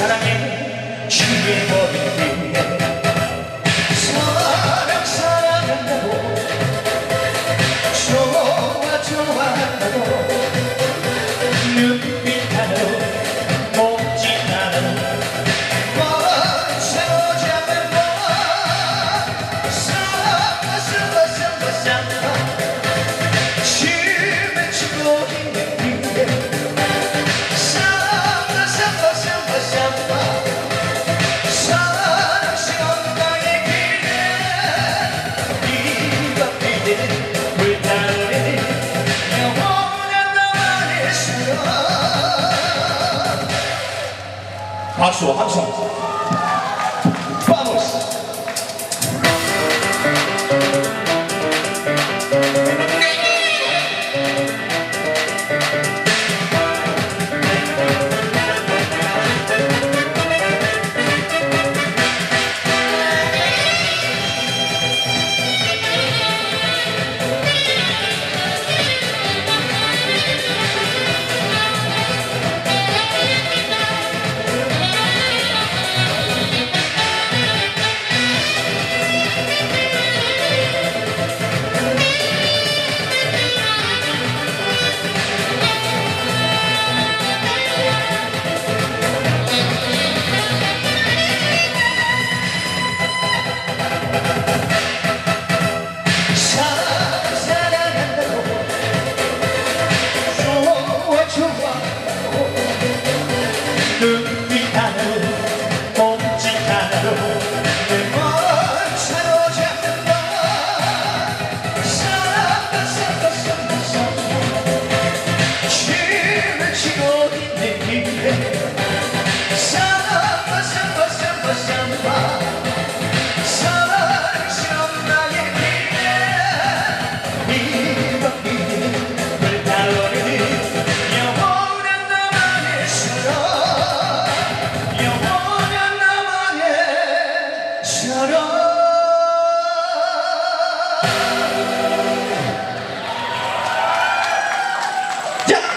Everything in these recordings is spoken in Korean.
사랑해. 주의 법 拍手を拍手 Shadow.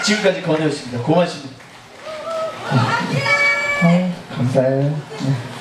지금까지 권혜였습니다. 고맙습니다. 아, 아, 감사해요. 네.